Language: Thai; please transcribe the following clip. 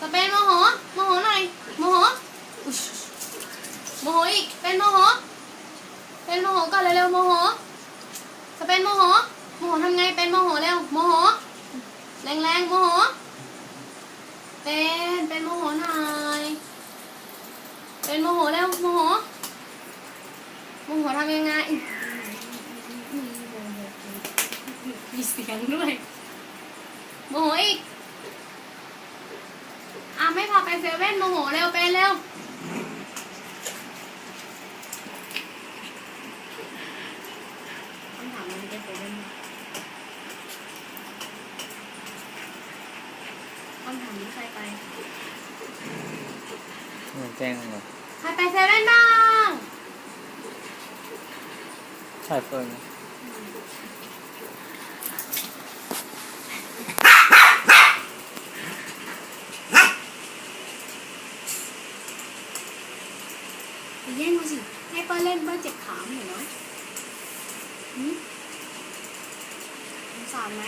สเปนโมโหโมโหหน่อยโมโหโมโหอีกเป็นโมโหเป็นโมโหก่อนเร็วๆโมโหสเปนโมโหโมโหทำไงเป็นโมโหเร็วโมโหแรงๆโมโหเป็นเป็นโมโหหน่อยเป็นโมโหเร็วโมโหโมโหทำยังไงมีเสียงด้วยโมโหอีก ไม่พาไปเซเว่นโมโหเร็วไปเร็วต้องถามมันไปเซเว่นไหมต้องถามนี้ใครไปไม่แจ้งหรอกใครไปเซเว่นบ้าง ใช่เฟิร์น อย่าแย่งมาสิ ให้ป้าเล่นป้าเจ็บขาเหมือนเนาะสงสามไหม